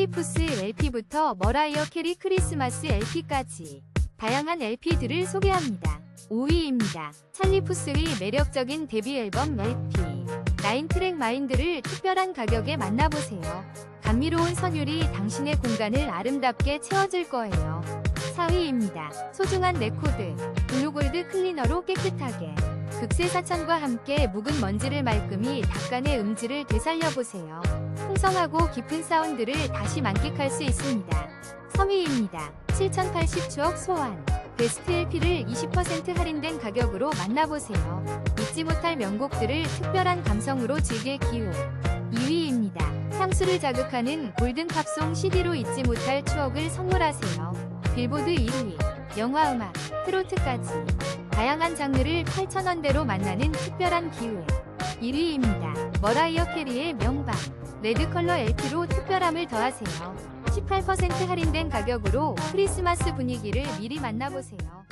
찰리푸스 LP부터 머라이어 캐리 크리스마스 LP까지 다양한 LP들을 소개합니다. 5위입니다. 찰리푸스의 매력적인 데뷔 앨범 LP 나인트랙 마인드를 특별한 가격에 만나보세요. 감미로운 선율이 당신의 공간을 아름답게 채워줄 거예요. 4위입니다. 소중한 레코드 블루골드 클리너로 깨끗하게 극세 사천과 함께 묵은 먼지를 말끔히 닦아내 음질을 되살려보세요. 풍성하고 깊은 사운드를 다시 만끽할 수 있습니다. 3위입니다. 7080 추억 소환 베스트 LP를 20% 할인된 가격으로 만나보세요. 잊지 못할 명곡들을 특별한 감성으로 즐길 기회. 2위입니다. 향수를 자극하는 골든 팝송 CD로 잊지 못할 추억을 선물하세요. 빌보드 1위, 영화음악, 트로트까지 다양한 장르를 8,000원대로 만나는 특별한 기회. 1위입니다. 머라이어 캐리의 명방, 레드 컬러 LP로 특별함을 더하세요. 18% 할인된 가격으로 크리스마스 분위기를 미리 만나보세요.